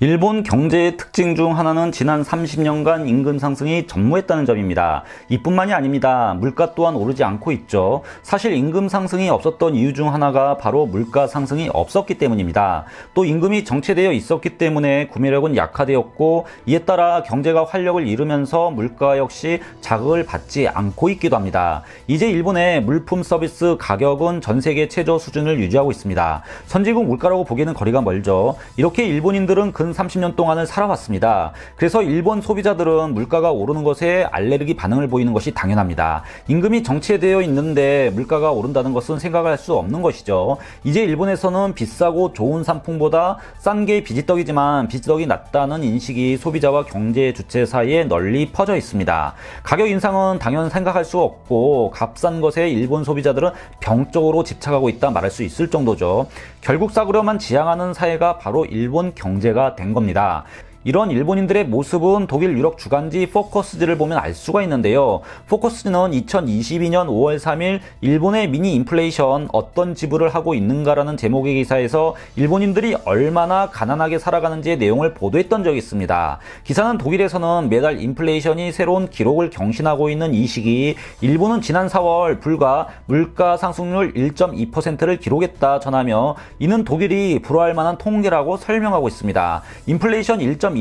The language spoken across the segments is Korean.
일본 경제의 특징 중 하나는 지난 30년간 임금 상승이 전무했다는 점입니다. 이뿐만이 아닙니다. 물가 또한 오르지 않고 있죠. 사실 임금 상승이 없었던 이유 중 하나가 바로 물가 상승이 없었기 때문입니다. 또 임금이 정체되어 있었기 때문에 구매력은 약화되었고 이에 따라 경제가 활력을 잃으면서 물가 역시 자극을 받지 않고 있기도 합니다. 이제 일본의 물품 서비스 가격은 전 세계 최저 수준을 유지하고 있습니다. 선진국 물가라고 보기에는 거리가 멀죠. 이렇게 일본인들은 근 30년 동안을 살아왔습니다. 그래서 일본 소비자들은 물가가 오르는 것에 알레르기 반응을 보이는 것이 당연합니다. 임금이 정체되어 있는데 물가가 오른다는 것은 생각할 수 없는 것이죠. 이제 일본에서는 비싸고 좋은 상품보다 싼 게 비지떡이지만 비지떡이 낫다는 인식이 소비자와 경제 주체 사이에 널리 퍼져 있습니다. 가격 인상은 당연 생각할 수 없고 값싼 것에 일본 소비자들은 병적으로 집착하고 있다 말할 수 있을 정도죠. 결국 싸구려만 지향하는 사회가 바로 일본 경제가 된 겁니다. 이런 일본인들의 모습은 독일 유럽 주간지 포커스지를 보면 알 수가 있는데요. 포커스지는 2022년 5월 3일 일본의 미니 인플레이션 어떤 지불을 하고 있는가라는 제목의 기사에서 일본인들이 얼마나 가난하게 살아가는지의 내용을 보도했던 적이 있습니다. 기사는 독일에서는 매달 인플레이션이 새로운 기록을 경신하고 있는 이 시기 일본은 지난 4월 불과 물가 상승률 1.2%를 기록했다 전하며 이는 독일이 불허할 만한 통계라고 설명하고 있습니다. 인플레이션 1.2%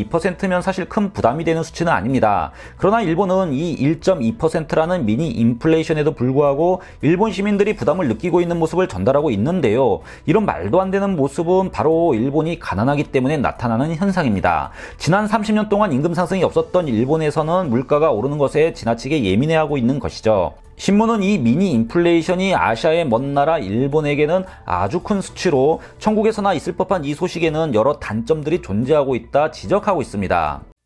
면 사실 큰 부담이 되는 수치는 아닙니다. 그러나 일본은 이 1.2%라는 미니 인플레이션에도 불구하고 일본 시민들이 부담을 느끼고 있는 모습을 전달하고 있는데요. 이런 말도 안 되는 모습은 바로 일본이 가난하기 때문에 나타나는 현상입니다. 지난 30년 동안 임금 상승이 없었던 일본에서는 물가가 오르는 것에 지나치게 예민해하고 있는 것이죠. 신문은 이 미니 인플레이션이 아시아의 먼 나라 일본에게는 아주 큰 수치로 천국에서나 있을 법한 이 소식에는 여러 단점들이 존재하고 있다 지적하고 있습니다.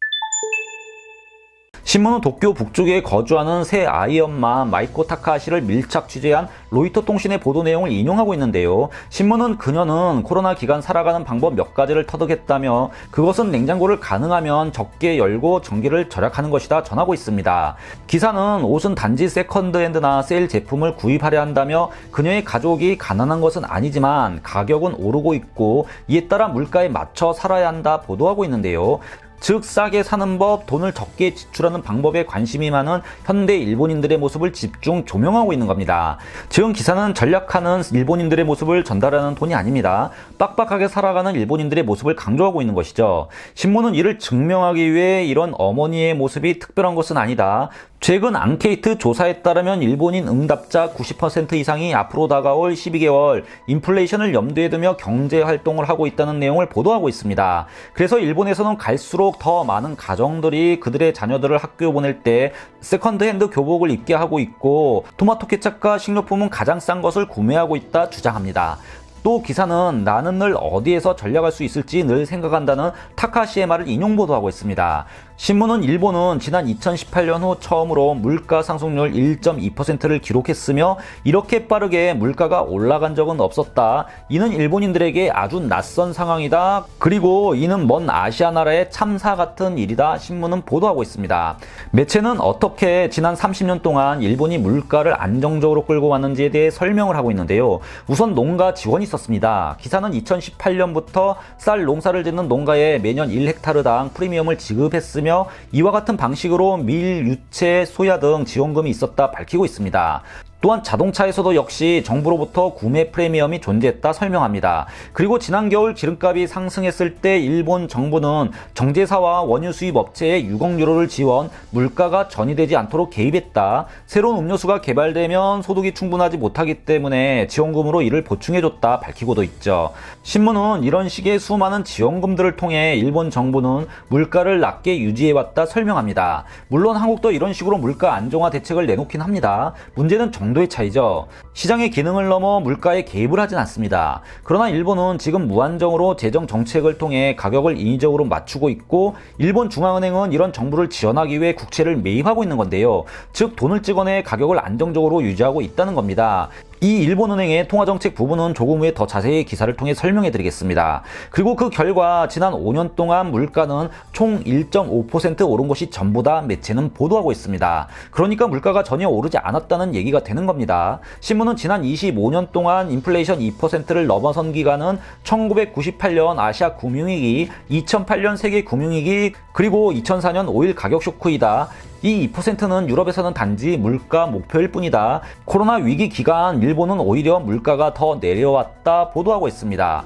신문은 도쿄 북쪽에 거주하는 새 아이 엄마 마이코 타카하시를 밀착 취재한 로이터 통신의 보도 내용을 인용하고 있는데요. 신문은 그녀는 코로나 기간 살아가는 방법 몇 가지를 터득했다며 그것은 냉장고를 가능하면 적게 열고 전기를 절약하는 것이다 전하고 있습니다. 기사는 옷은 단지 세컨드핸드나 세일 제품을 구입하려 한다며 그녀의 가족이 가난한 것은 아니지만 가격은 오르고 있고 이에 따라 물가에 맞춰 살아야 한다 보도하고 있는데요. 즉 싸게 사는 법, 돈을 적게 지출하는 방법에 관심이 많은 현대 일본인들의 모습을 집중 조명하고 있는 겁니다. 지금 기사는 전략하는 일본인들의 모습을 전달하는 톤이 아닙니다. 빡빡하게 살아가는 일본인들의 모습을 강조하고 있는 것이죠. 신문은 이를 증명하기 위해 이런 어머니의 모습이 특별한 것은 아니다. 최근 앙케이트 조사에 따르면 일본인 응답자 90% 이상이 앞으로 다가올 12개월 인플레이션을 염두에 두며 경제 활동을 하고 있다는 내용을 보도하고 있습니다. 그래서 일본에서는 갈수록 더 많은 가정들이 그들의 자녀들을 학교 보낼 때 세컨드핸드 교복을 입게 하고 있고 토마토 케찹과 식료품은 가장 싼 것을 구매하고 있다 주장합니다. 또 기사는 나는 늘 어디에서 전략할 수 있을지 늘 생각한다는 타카시의 말을 인용 보도하고 있습니다. 신문은 일본은 지난 2018년 후 처음으로 물가 상승률 1.2%를 기록했으며 이렇게 빠르게 물가가 올라간 적은 없었다. 이는 일본인들에게 아주 낯선 상황이다. 그리고 이는 먼 아시아 나라의 참사 같은 일이다. 신문은 보도하고 있습니다. 매체는 어떻게 지난 30년 동안 일본이 물가를 안정적으로 끌고 왔는지에 대해 설명을 하고 있는데요. 우선 농가 지원이 있었습니다. 기사는 2018년부터 쌀 농사를 짓는 농가에 매년 1헥타르당 프리미엄을 지급했으며 이와 같은 방식으로 밀, 유채, 소야 등 지원금이 있었다 밝히고 있습니다. 또한 자동차에서도 역시 정부로부터 구매 프리미엄이 존재했다 설명합니다. 그리고 지난 겨울 기름값이 상승했을 때 일본 정부는 정제사와 원유 수입 업체에 6억 유로를 지원, 물가가 전이되지 않도록 개입했다. 새로운 음료수가 개발되면 소득이 충분하지 못하기 때문에 지원금으로 이를 보충해줬다 밝히고도 있죠. 신문은 이런 식의 수많은 지원금들을 통해 일본 정부는 물가를 낮게 유지해왔다 설명합니다. 물론 한국도 이런 식으로 물가 안정화 대책을 내놓긴 합니다. 문제는 정 정도의 차이죠. 시장의 기능을 넘어 물가에 개입을 하진 않습니다. 그러나 일본은 지금 무한정으로 재정 정책을 통해 가격을 인위적으로 맞추고 있고 일본 중앙은행은 이런 정부를 지원하기 위해 국채를 매입하고 있는 건데요. 즉 돈을 찍어내 가격을 안정적으로 유지하고 있다는 겁니다. 이 일본은행의 통화정책 부분은 조금 후에 더 자세히 기사를 통해 설명해 드리겠습니다. 그리고 그 결과 지난 5년 동안 물가는 총 1.5% 오른 것이 전부 다 매체는 보도하고 있습니다. 그러니까 물가가 전혀 오르지 않았다는 얘기가 되는 겁니다. 신문은 지난 25년 동안 인플레이션 2%를 넘어선 기간은 1998년 아시아 금융위기, 2008년 세계 금융위기, 그리고 2004년 오일 가격 쇼크이다. 이 2%는 유럽에서는 단지 물가 목표일 뿐이다. 코로나 위기 기간 일본은 오히려 물가가 더 내려왔다 보도하고 있습니다.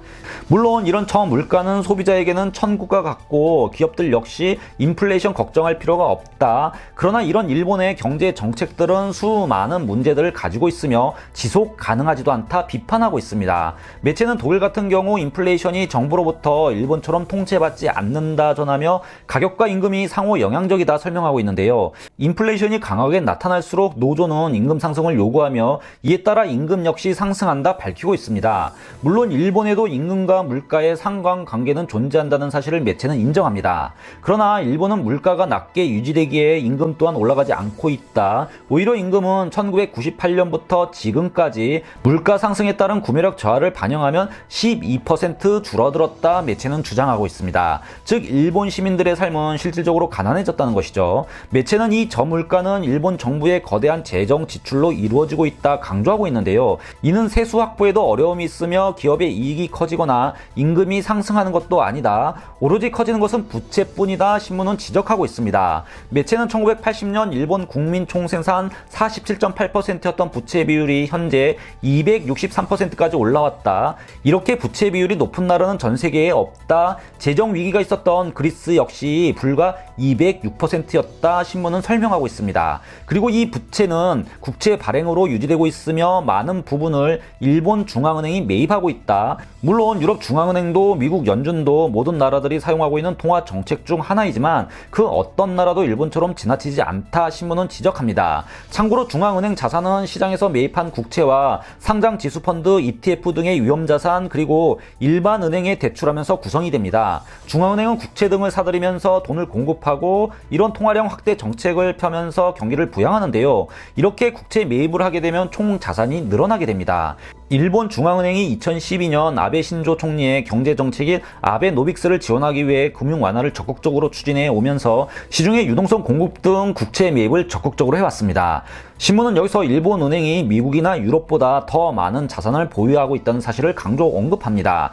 물론 이런 저물가는 소비자에게는 천국과 같고 기업들 역시 인플레이션 걱정할 필요가 없다. 그러나 이런 일본의 경제 정책들은 수많은 문제들을 가지고 있으며 지속 가능하지도 않다 비판하고 있습니다. 매체는 독일 같은 경우 인플레이션이 정부로부터 일본처럼 통제받지 않는다 전하며 가격과 임금이 상호 영향적이다 설명하고 있는데요. 인플레이션이 강하게 나타날수록 노조는 임금 상승을 요구하며 이에 따라 임금 역시 상승한다 밝히고 있습니다. 물론 일본에도 임금과 물가의 상관관계는 존재한다는 사실을 매체는 인정합니다. 그러나 일본은 물가가 낮게 유지되기에 임금 또한 올라가지 않고 있다. 오히려 임금은 1998년부터 지금까지 물가 상승에 따른 구매력 저하를 반영하면 12% 줄어들었다 매체는 주장하고 있습니다. 즉 일본 시민들의 삶은 실질적으로 가난해졌다는 것이죠. 매 체는 이 저물가는 일본 정부의 거대한 재정 지출로 이루어지고 있다 강조하고 있는데요. 이는 세수 확보에도 어려움이 있으며 기업의 이익이 커지거나 임금이 상승하는 것도 아니다. 오로지 커지는 것은 부채뿐이다. 신문은 지적하고 있습니다. 매체는 1980년 일본 국민 총생산 47.8%였던 부채 비율이 현재 263%까지 올라왔다. 이렇게 부채 비율이 높은 나라는 전 세계에 없다. 재정 위기가 있었던 그리스 역시 불과 206%였다. 신문 은 설명하고 있습니다. 그리고 이 부채는 국채 발행으로 유지되고 있으며 많은 부분을 일본 중앙은행이 매입하고 있다. 물론 유럽 중앙은행도 미국 연준도 모든 나라들이 사용하고 있는 통화 정책 중 하나이지만 그 어떤 나라도 일본처럼 지나치지 않다 신문은 지적합니다. 참고로 중앙은행 자산은 시장에서 매입한 국채와 상장 지수 펀드, ETF 등의 위험 자산 그리고 일반 은행에 대출하면서 구성이 됩니다. 중앙은행은 국채 등을 사들이면서 돈을 공급하고 이런 통화량 확대 정책 을 펴면서 경기를 부양하는데요. 이렇게 국채 매입을 하게 되면 총 자산이 늘어나게 됩니다. 일본 중앙은행이 2012년 아베 신조 총리의 경제 정책인 아베 노빅스를 지원하기 위해 금융 완화를 적극적으로 추진해 오면서 시중의 유동성 공급 등 국채 매입을 적극적으로 해왔습니다. 신문은 여기서 일본 은행이 미국이나 유럽보다 더 많은 자산을 보유하고 있다는 사실을 강조 언급합니다.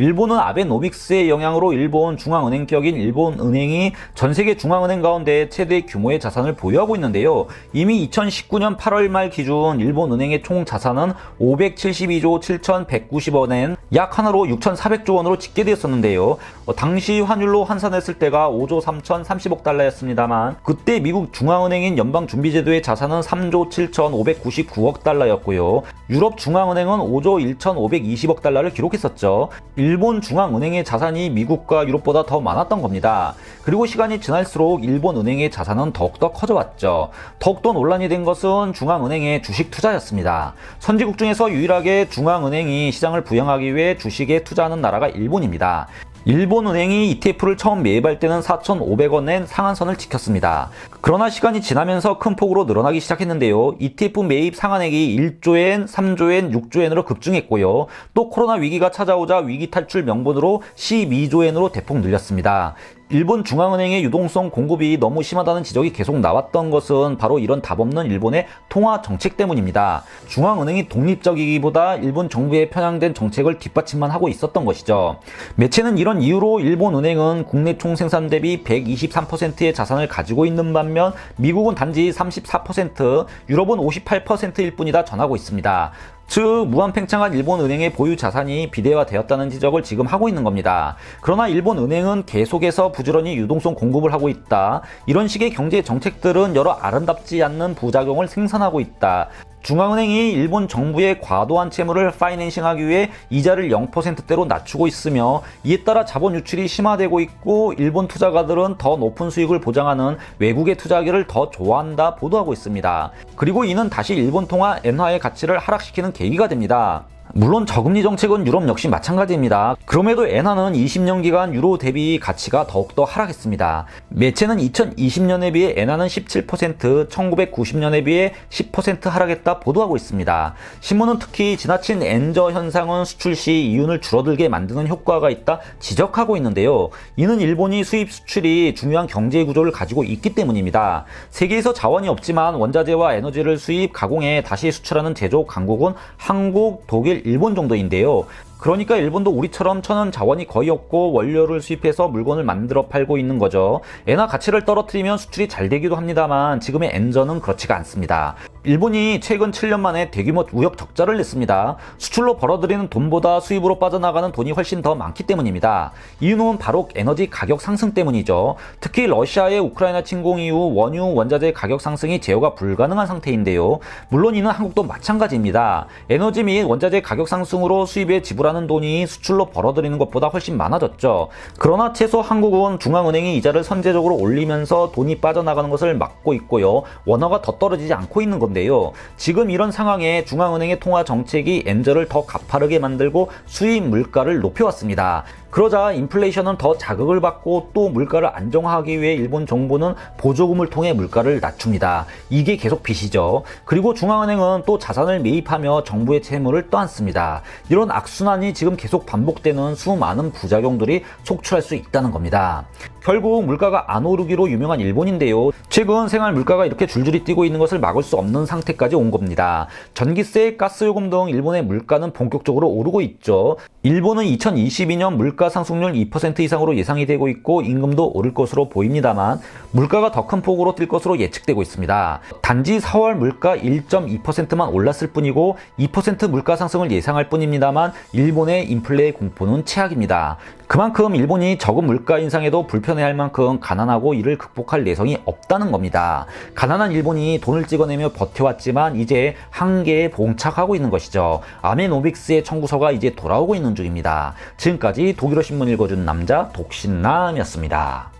일본은 아베노믹스의 영향으로 일본 중앙은행 격인 일본은행이 전 세계 중앙은행 가운데 최대 규모의 자산을 보유하고 있는데요. 이미 2019년 8월 말 기준 일본은행의 총 자산은 572조 7,190원엔 약 하나로 6,400조 원으로 집계되었었는데요. 어, 당시 환율로 환산했을 때가 5조 3,030억 달러였습니다만 그때 미국 중앙은행인 연방준비제도의 자산은 3조 7,599억 달러였고요. 유럽 중앙은행은 5조 1,520억 달러를 기록했었죠. 일본 중앙은행의 자산이 미국과 유럽보다 더 많았던 겁니다. 그리고 시간이 지날수록 일본 은행의 자산은 더욱더 커져왔죠. 더욱더 논란이 된 것은 중앙은행의 주식 투자였습니다. 선진국 중에서 유일하게 중앙은행이 시장을 부양하기 위해 주식에 투자하는 나라가 일본입니다. 일본은행이 ETF를 처음 매입할 때는 4,500원엔 상한선을 지켰습니다. 그러나 시간이 지나면서 큰 폭으로 늘어나기 시작했는데요. ETF 매입 상한액이 1조엔, 3조엔, 6조엔으로 급증했고요. 또 코로나 위기가 찾아오자 위기 탈출 명분으로 12조엔으로 대폭 늘렸습니다. 일본 중앙은행의 유동성 공급이 너무 심하다는 지적이 계속 나왔던 것은 바로 이런 답없는 일본의 통화 정책 때문입니다. 중앙은행이 독립적이기보다 일본 정부에 편향된 정책을 뒷받침만 하고 있었던 것이죠. 매체는 이런 이유로 일본 은행은 국내 총생산 대비 123%의 자산을 가지고 있는 반면 미국은 단지 34%, 유럽은 58%일 뿐이다 전하고 있습니다. 즉 무한팽창한 일본 은행의 보유 자산이 비대화되었다는 지적을 지금 하고 있는 겁니다. 그러나 일본 은행은 계속해서 부지런히 유동성 공급을 하고 있다. 이런 식의 경제 정책들은 여러 아름답지 않는 부작용을 생산하고 있다. 중앙은행이 일본 정부의 과도한 채무를 파이낸싱하기 위해 이자를 0%대로 낮추고 있으며 이에 따라 자본 유출이 심화되고 있고 일본 투자가들은 더 높은 수익을 보장하는 외국의 투자하기를 더 좋아한다 보도하고 있습니다. 그리고 이는 다시 일본 통화 엔화의 가치를 하락시키는 계기가 됩니다. 물론 저금리 정책은 유럽 역시 마찬가지입니다. 그럼에도 엔화는 20년 기간 유로 대비 가치가 더욱더 하락했습니다. 매체는 2020년에 비해 엔화는 17%, 1990년에 비해 10% 하락했다 보도하고 있습니다. 신문은 특히 지나친 엔저 현상은 수출 시 이윤을 줄어들게 만드는 효과가 있다 지적하고 있는데요. 이는 일본이 수입 수출이 중요한 경제 구조를 가지고 있기 때문입니다. 세계에서 자원이 없지만 원자재와 에너지를 수입, 가공해 다시 수출하는 제조 강국은 한국, 독일, 일본 정도인데요. 그러니까 일본도 우리처럼 천연 자원이 거의 없고 원료를 수입해서 물건을 만들어 팔고 있는 거죠. 엔화 가치를 떨어뜨리면 수출이 잘 되기도 합니다만 지금의 엔저는 그렇지가 않습니다. 일본이 최근 7년 만에 대규모 무역 적자를 냈습니다. 수출로 벌어들이는 돈보다 수입으로 빠져나가는 돈이 훨씬 더 많기 때문입니다. 이유는 바로 에너지 가격 상승 때문이죠. 특히 러시아의 우크라이나 침공 이후 원유, 원자재 가격 상승이 제어가 불가능한 상태인데요. 물론 이는 한국도 마찬가지입니다. 에너지 및 원자재 가격 상승으로 수입에 지불하는 돈이 수출로 벌어들이는 것보다 훨씬 많아졌죠. 그러나 최소 한국은 중앙은행이 이자를 선제적으로 올리면서 돈이 빠져나가는 것을 막고 있고요. 원화가 더 떨어지지 않고 있는 건데요. 지금 이런 상황에 중앙은행의 통화 정책이 엔저를 더 가파르게 만들고 수입 물가를 높여왔습니다. 그러자 인플레이션은 더 자극을 받고 또 물가를 안정화하기 위해 일본 정부는 보조금을 통해 물가를 낮춥니다. 이게 계속 빚이죠. 그리고 중앙은행은 또 자산을 매입하며 정부의 채무를 떠안습니다. 이런 악순환이 지금 계속 반복되는 수많은 부작용들이 속출할 수 있다는 겁니다. 결국 물가가 안 오르기로 유명한 일본인데요. 최근 생활 물가가 이렇게 줄줄이 뛰고 있는 것을 막을 수 없는 상태까지 온 겁니다. 전기세, 가스요금 등 일본의 물가는 본격적으로 오르고 있죠. 일본은 2022년 물가 상승률 2% 이상으로 예상이 되고 있고 임금도 오를 것으로 보입니다만 물가가 더 큰 폭으로 뛸 것으로 예측되고 있습니다. 단지 4월 물가 1.2%만 올랐을 뿐이고 2% 물가 상승을 예상할 뿐입니다만 일본의 인플레 공포는 최악입니다. 그만큼 일본이 적은 물가 인상에도 불편해할 만큼 가난하고 이를 극복할 내성이 없다는 겁니다. 가난한 일본이 돈을 찍어내며 버텨왔지만 이제 한계에 봉착하고 있는 것이죠. 아메노빅스의 청구서가 이제 돌아오고 있는 중입니다. 지금까지 독일어 신문 읽어준 남자 독신남이었습니다.